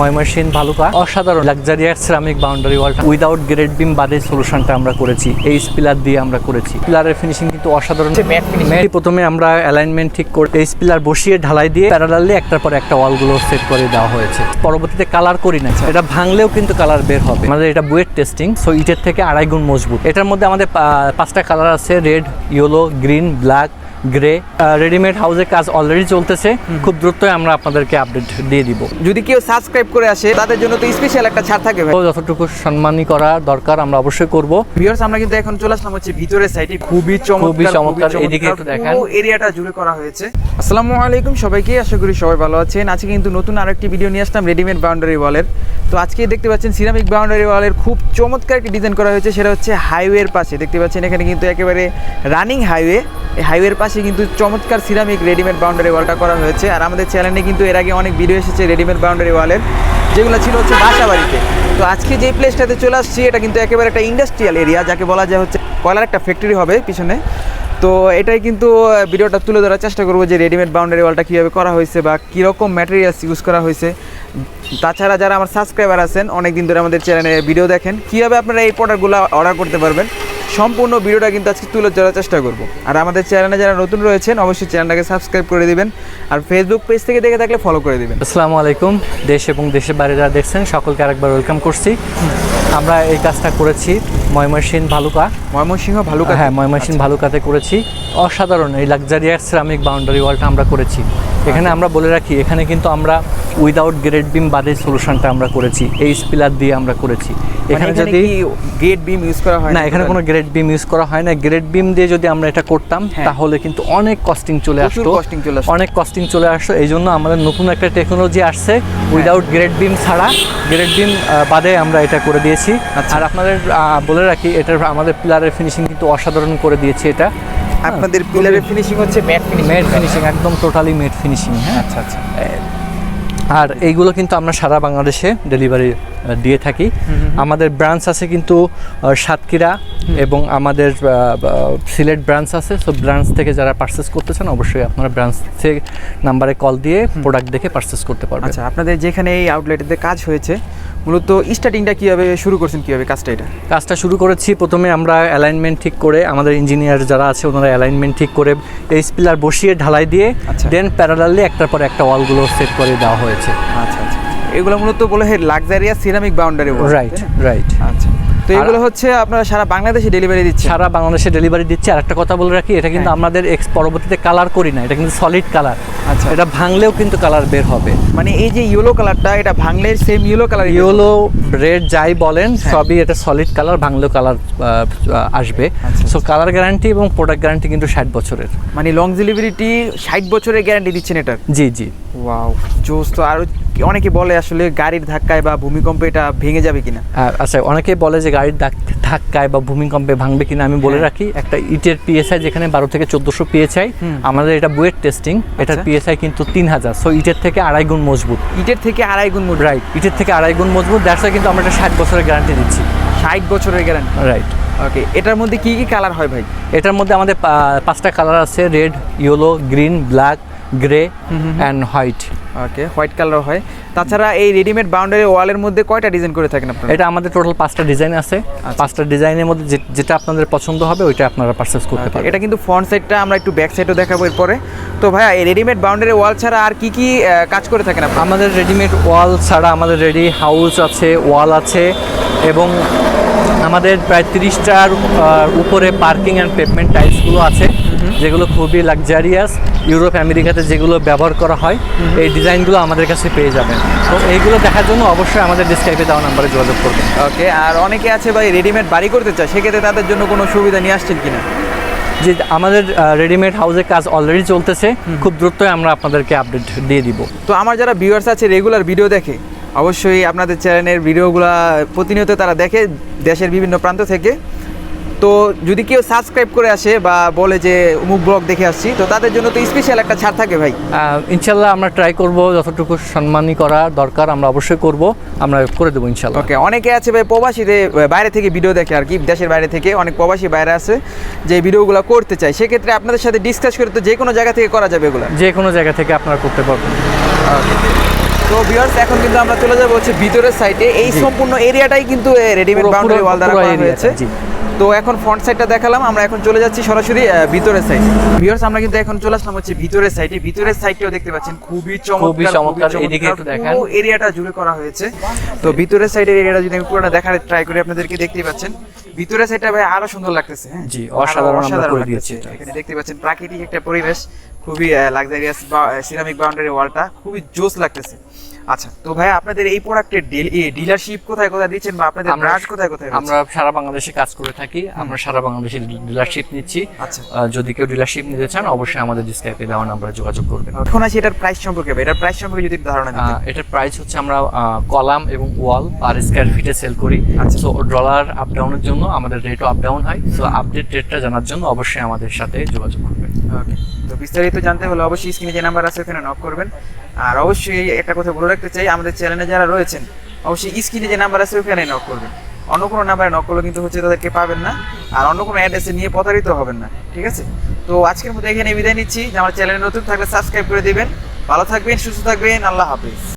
ময়মনসিং ভালুকা। অসাধারণ। Luxurious ceramic boundary ওয়ালটা without grade beam বাদে সলিউশনটা আমরা করেছি। এই পিলার দিয়ে আমরা করেছি। পিলারের ফিনিশিং কিন্তু অসাধারণ। Matte প্রথমে আমরা অ্যালাইনমেন্ট ঠিক করে এই পিলার বসিয়ে ঢালাই দিয়ে প্যারালালি একটার পর একটা ওয়ালগুলো সেট করে দেওয়া হয়েছে। পরবর্তীতে কালার করি না এটা ভাঙলেও কিন্তু কালার বের হবে। আমাদের এটা বুয়েট টেস্টিং সো ইটের থেকে আড়াই গুণ মজবুত। এটার মধ্যে আমাদের পাঁচটা কালার আছে red yellow green black grey readymade হাউসের কাজ অলরেডি চলতেছে। খুব দ্রুতই আমরা আপনাদেরকে আপডেট দিয়ে দিব। যদি কেউ সাবস্ক্রাইব করে আসে তাদের জন্য তো স্পেশাল একটা ছাড় থাকে ভাই। যতটুকু সম্মানী করা দরকার আমরা অবশ্যই করব। ভিউয়ার্স আমরা কিন্তু এখন চলে আসলাম হচ্ছে ভিতরের সাইডে খুবই চমৎকার খুবই চমৎকার। এদিকে একটু দেখান। এরিয়াটা জুড়ে করা হয়েছে। আসসালামু আলাইকুম সবাইকে আশা করি সবাই ভালো আছেন। আজকে কিন্তু নতুন আরেকটি ভিডিও নিয়ে আসলাম রেডিমেড বাউন্ডারি ওয়ালের তো আজকে দেখতে পাচ্ছেন সিরামিক বাউন্ডারি ওয়ালের খুব চমৎকার একটি ডিজাইন করা হয়েছে সেটা হচ্ছে হাইওয়ের পাশে। দেখতে পাচ্ছেন এখানে কিন্তু একেবারে রানিং হাইওয়ে এই হাইওয়ের পাশে কিন্তু চমৎকার সিরামিক রেডিমেড বাউন্ডারি ওয়ালটা করা হয়েছে। আর আমাদের চ্যানেলে কিন্তু এর আগে অনেক ভিডিও এসেছে রেডিমেড বাউন্ডারি ওয়ালের যেগুলো ছিল হচ্ছে বাসা বাড়িতে তো আজকে যে প্লেসটাতে চলে আসছি, এটা কিন্তু একেবারে একটা ইন্ডাস্ট্রিয়াল এরিয়া যাকে বলা যায় হচ্ছে কয়লার একটা ফ্যাক্টরি হবে পিছনে। তো এটাই কিন্তু ভিডিওটা তুলে ধরার চেষ্টা করব যে রেডিমেড বাউন্ডারি ওয়ালটা কীভাবে করা হয়েছে বা কীরকম ম্যাটেরিয়ালস ইউজ করা হয়েছে। তাছাড়া যারা আমার সাবস্ক্রাইবার আছেন অনেক দিন ধরে আমাদের চ্যানেলে ভিডিও দেখেন, কীভাবে আপনারা এই প্রোডাক্টগুলো অর্ডার করতে পারবেন, সম্পূর্ণ ভিডিওটা কিন্তু আজকে তুলে ধরার চেষ্টা করব। আর আমাদের চ্যানেলে যারা নতুন রয়েছেন, অবশ্যই চ্যানেলটাকে সাবস্ক্রাইব করে দিবেন, আর ফেসবুক পেজ থেকে দেখে থাকলে ফলো করে দিবেন। আসসালামু আলাইকুম, দেশ এবং দেশের বাইরে যারা দেখছেন, সকলকে আরেকবার ওয়েলকাম করছি। আমরা এই কাজটা করেছি ময়মনসিং ভালুকা। ময়মনসিংহ ভালো হ্যাঁ ময়মনসিং ভালুকাতে করেছি। অসাধারণ এই লাক্সারিয়াস সিরামিক বাউন্ডারি ওয়ালটা আমরা করেছি। এখানে আমরা বলে রাখি এখানে কিন্তু আমরা উইদাউট গ্রেড বিম বাদে সলিউশনটা আমরা করেছি। এই পিলার দিয়ে আমরা করেছি। এখানে এখানে যদি গেট বিম ইউজ করা হয় না এখানে কোনো গ্রেড বিম ইউজ করা হয় না। গ্রেড বিম দিয়ে যদি আমরা এটা করতাম হ্যাঁ। তাহলে কিন্তু অনেক কস্টিং চলে আসতো। costing চলে আসতো। অনেক কস্টিং চলে আসতো। এই জন্য আমাদের নতুন একটা টেকনোলজি আসছে। উইদাউট গ্রেড বিম ছাড়া। গ্রেড বিম বাদে আমরা এটা করে দিয়েছি। আচ্ছা। আর আপনাদের আহ, বলে রাখি এটার আমাদের পিলারের ফিনিশিং কিন্তু অসাধারণ করে দিয়েছে এটা। আপনাদের পিলারের ফিনিশিং হচ্ছে ম্যাট ফিনিশিং মেড ফিনিশিং একদম টোটালি ম্যাট ফিনিশিং হ্যাঁ। আচ্ছা আচ্ছা। আর এইগুলো কিন্তু আমরা সারা বাংলাদেশে ডেলিভারি দিয়ে থাকি। আমাদের ব্রাঞ্চ আছে কিন্তু সাতক্ষীরা এবং আমাদের সিলেট ব্রাঞ্চ আছে সো ব্রাঞ্চ থেকে যারা পারচেস করতে চান অবশ্যই আপনারা ব্রাঞ্চ থেকে নাম্বারে কল দিয়ে প্রোডাক্ট দেখে পারচেস করতে পারবেন। আচ্ছা আপনাদের যেখানে এই আউটলেটে কাজ হয়েছে মূলত স্টার্টিংটা কীভাবে শুরু করছেন কীভাবে কাজটা এটা? কাজটা শুরু করেছি প্রথমে আমরা অ্যালাইনমেন্ট ঠিক করে আমাদের ইঞ্জিনিয়ার যারা আছে ওনারা অ্যালাইনমেন্ট ঠিক করে এই পিলার বসিয়ে ঢালাই দিয়ে আচ্ছা। দেন প্যারালালি একটার পর একটা ওয়ালগুলো সেট করে দেওয়া হয়েছে। আচ্ছা আচ্ছা। এগুলো মূলত বলে হে luxurious ceramic boundary right right আচ্ছা। তো এগুলো হচ্ছে আপনারা সারা বাংলাদেশে ডেলিভারি দিচ্ছেন। সারা বাংলাদেশে ডেলিভারি দিচ্ছে। আর একটা কথা বলে রাখি এটা কিন্তু হ্যাঁ। আমাদের এক্স পরবর্তীতে কালার করি না এটা কিন্তু সলিড কালার আচ্ছা। এটা ভাঙলেও কিন্তু কালার বের হবে। মানে এই যে ইয়েলো কালারটা এটা ভাঙলে same yellow colour yellow red যাই বলেন হ্যাঁ। সবই এটা সলিড কালার ভাঙলেও কালার আসবে। সো কালার গ্যারান্টি এবং প্রোডাক্ট গ্যারান্টি কিন্তু ষাট বছরের। মানে লং ডেলিভারিটি ষাট বছরের গ্যারান্টি দিচ্ছেন এটার? জি জি। ওয়াও জোস তো। আরও অনেকে বলে আসলে গাড়ির ধাক্কায় বা ভূমিকম্পে এটা ভেঙে যাবে কিনা? আচ্ছা অনেকেই বলে যে গাড়ির ধাক্কায় বা ভূমিকম্পে ভাঙবে কিনা আমি বলে হ্যাঁ। রাখি। একটা ইটের পিএসআই যেখানে বারো থেকে চোদ্দোশো পিএসআই। আমাদের এটা বুয়েট টেস্টিং। এটার আচ্ছা। পিএসআই কিন্তু তিন হাজার। সো ইটের থেকে আড়াই গুণ মজবুত। ইটের থেকে আড়াই গুণ রাইট ইটের থেকে আড়াই গুণ মজবুত। দ্যাটস কিন্তু আমরা একটা ষাট বছরের গ্যারান্টি দিচ্ছি। ষাট বছরের গ্যারান্টি রাইট ওকে এটার মধ্যে কি কি কালার হয় ভাই? এটার মধ্যে আমাদের পাঁচটা কালার আছে red yellow green black grey and white okay white colour হয়। তাছাড়া এই রেডিমেড বাউন্ডারি ওয়ালের মধ্যে কয়টা ডিজাইন করে থাকেন আপনারা? এটা আমাদের টোটাল পাঁচটা ডিজাইন আছে। আচ্ছা। পাঁচটা ডিজাইনের মধ্যে যেটা আপনাদের পছন্দ হবে ওইটা আপনারা পারচেস করতে পারবেন। এটা কিন্তু ফ্রন্ট সাইডটা আমরা একটু ব্যাক সাইডও দেখাবো এরপরে। তো ভাইয়া এই রেডিমেড বাউন্ডারি ওয়াল ছাড়া আর কি কি কাজ করে থাকেন আপনারা? আমাদের রেডিমেড ওয়াল ছাড়া আমাদের রেডি হাউস আছে ওয়াল আছে এবং আমাদের প্রায় তিরিশটার উপরে পার্কিং অ্যান্ড পেভমেন্ট টাইলসগুলো আছে যেগুলো খুবই লাক্সারিয়াস ইউরোপ আমেরিকাতে যেগুলো ব্যবহার করা হয় এই ডিজাইনগুলো আমাদের কাছে পেয়ে যাবেন। তো এইগুলো দেখার জন্য অবশ্যই আমাদের ডিসক্রাইবে দেওয়া নাম্বারে যোগাযোগ করবেন। ওকে আর অনেকে আছে ভাই রেডিমেড বাড়ি করতে চায় সেক্ষেত্রে তাদের জন্য কোনো সুবিধা নিয়ে আসছেন কিনা? যে আমাদের রেডিমেড হাউসের কাজ অলরেডি চলতেছে খুব দ্রুতই আমরা আপনাদেরকে আপডেট দিয়ে দিব। তো আমার যারা ভিউয়ার্স আছে রেগুলার ভিডিও দেখে অবশ্যই আপনাদের চ্যানেলের ভিডিওগুলো প্রতিনিয়ত তারা দেখে দেশের বিভিন্ন প্রান্ত থেকে তো যদি কেউ সাবস্ক্রাইব করে আসে বা বলে যে অমুক ব্লগ দেখে আসছি তো তাদের জন্য তো স্পেশাল একটা ছাড় থাকে ভাই। ইনশাল্লাহ আমরা ট্রাই করব যতটুকু সম্মানী করা দরকার আমরা অবশ্যই করব আমরা করে দেবো ইনশাল্লাহ। ওকে অনেকে আছে ভাই প্রবাসীতে বাইরে থেকে ভিডিও দেখে আর কি দেশের বাইরে থেকে অনেক প্রবাসী বাইরে আছে যে ভিডিওগুলো করতে চায়। সেক্ষেত্রে আপনাদের সাথে ডিসকাস করে তো যে কোনো জায়গা থেকে করা যাবে এগুলো। যে কোনো জায়গা থেকে আপনারা করতে পারবেন। তো ভিউয়ার্স এখন কিন্তু আমরা চলে যাব হচ্ছে ভিতরের সাইডে এই সম্পূর্ণ এরিয়াটাই কিন্তু রেডিমেড বাউন্ডারি ওয়াল দ্বারা করা হয়েছে। তো এখন ফ্রন্ট সাইডটা দেখালাম আমরা এখন চলে যাচ্ছি সরাসরি ভিতরের সাইড ভিউয়ার্স আমরা কিন্তু এখন চলে আসলাম হচ্ছে ভিতরের সাইডে ভিতরের সাইডটাও দেখতে পাচ্ছেন খুবই চমৎকার চমৎকার, এদিকে একটু দেখেন। এরিয়াটা জুড়ে করা হয়েছে। তো ভিতরের সাইডের এরিয়াটা যদি আমি পুরোটা দেখার ট্রাই করি আপনাদেরকে দেখতেই পাচ্ছেন। ভিতরের সাইডটা ভাই আরও সুন্দর লাগতেছে হ্যাঁ? জি, অসাধারণ অসাধারণ লাগতেছে। এখানে দেখতে পাচ্ছেন প্রাকৃতিক একটা পরিবেশ। খুবই লাক্সারিয়াস সিরামিক বাউন্ডারি ওয়ালটা খুবই জোস লাগতেছে। আচ্ছা তো ভাই আপনাদের এই প্রোডাক্টের ডিলারশিপ কোথায় কোথায় দিচ্ছেন বা আপনাদের আমরা- ব্রাঞ্চ কোথায় কোথায় আমরা সারা বাংলাদেশে কাজ করে থাকি আমরা সারা বাংলাদেশে ডিলারশিপ নিচ্ছি। আচ্ছা। যদি কেউ ডিলারশিপ নিতে চান অবশ্যই আমাদের ডিসক্রাইবে দেওয়া নাম্বারে যোগাযোগ করবেন। এখন আসি এটার প্রাইস সম্পর্কে এটার প্রাইস সম্পর্কে যদি ধারণা আহ, এটার প্রাইস হচ্ছে আমরা কলাম এবং ওয়াল পার স্কয়ার ফিটে সেল করি। আচ্ছা। সো ডলার আপ ডাউনের জন্য আমাদের রেটও আপ ডাউন হয় সো আপডেট রেটটা জানার জন্য অবশ্যই আমাদের সাথে যোগাযোগ করবেন ওকে তো বিস্তারিত জানতে হলে অবশ্যই স্ক্রিনে যে নাম্বার আছে ওখানে নক করবেন। আর অবশ্যই একটা কথা বলে রাখতে চাই, আমাদের চ্যানেলে যারা রয়েছেন, অবশ্যই স্ক্রিনে যে নাম্বার আছে ওখানে নক করবেন। অন্য কোনো নাম্বারে নক করলে কিন্তু হচ্ছে তাদেরকে পাবেন না, আর অন্য কোনো অ্যাড্রেসে নিয়ে প্রতারিত হবেন না, ঠিক আছে? তো আজকের মতো এখানে বিদায় নিচ্ছি। আমার চ্যানেলে নতুন থাকলে সাবস্ক্রাইব করে দেবেন। ভালো থাকবেন, সুস্থ থাকবেন, আল্লাহ হাফিজ।